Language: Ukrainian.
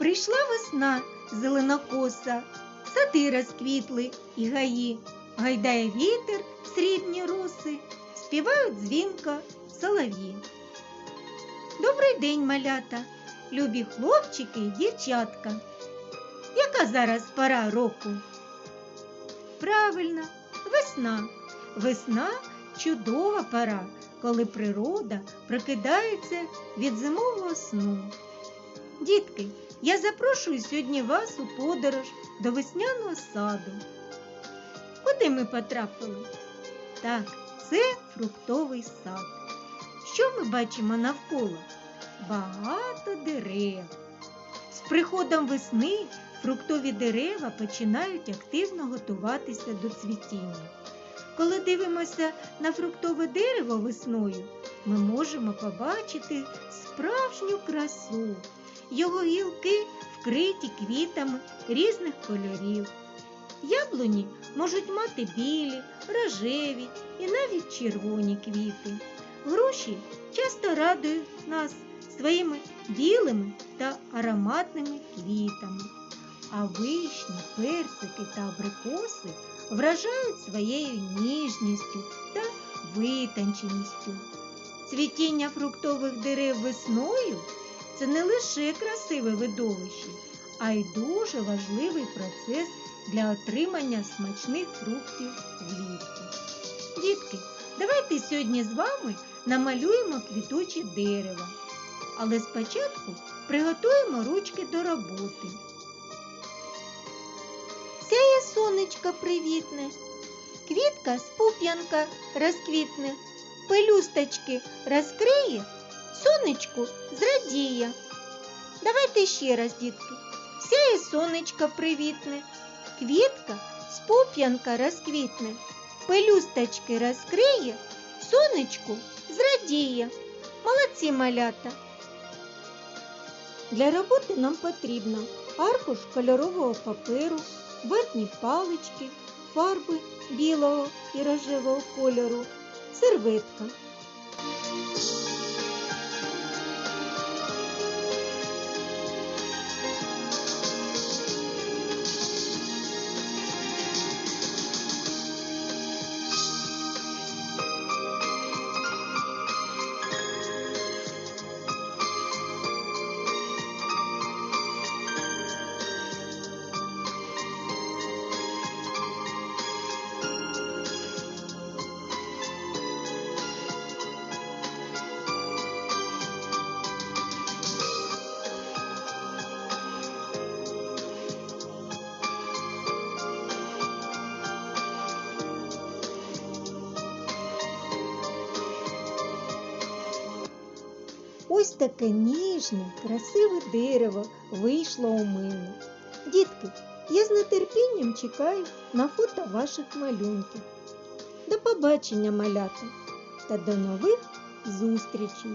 Прийшла весна зеленокоса, сади розквітли і гаї, гайдає вітер срібні роси, співають дзвінко солов'ї. Добрий день, малята, любі хлопчики і дівчатка. Яка зараз пора року? Правильно, весна. Весна чудова пора, коли природа прокидається від зимового сну. Дітки, я запрошую сьогодні вас у подорож до весняного саду. Куди ми потрапили? Так, це фруктовий сад. Що ми бачимо навколо? Багато дерев. З приходом весни фруктові дерева починають активно готуватися до цвітіння. Коли дивимося на фруктове дерево весною, ми можемо побачити справжню красу. Його гілки вкриті квітами різних кольорів. Яблуні можуть мати білі, рожеві і навіть червоні квіти. Груші часто радують нас своїми білими та ароматними квітами, а вишні, персики та абрикоси вражають своєю ніжністю та витонченістю. Цвітіння фруктових дерев весною це не лише красиве видовище, а й дуже важливий процес для отримання смачних фруктів влітку. Дітки, давайте сьогодні з вами намалюємо квітуче дерево. Але спочатку приготуємо ручки до роботи. Сяє сонечко привітне, квітка з пуп'янка розквітне, пелюсточки розкриє, сонечку зрадіє. Давайте ще раз, дітки. Сяє сонечко привітне, квітка з пуп'янка розквітне, пелюсточки розкриє, сонечку зрадіє. Молодці малята. Для роботи нам потрібно аркуш кольорового паперу, ватні палички, фарби білого і рожевого кольору, серветка. Ось таке ніжне, красиве дерево вийшло у мене. Дітки, я з нетерпінням чекаю на фото ваших малюнків. До побачення, малята, та до нових зустрічей!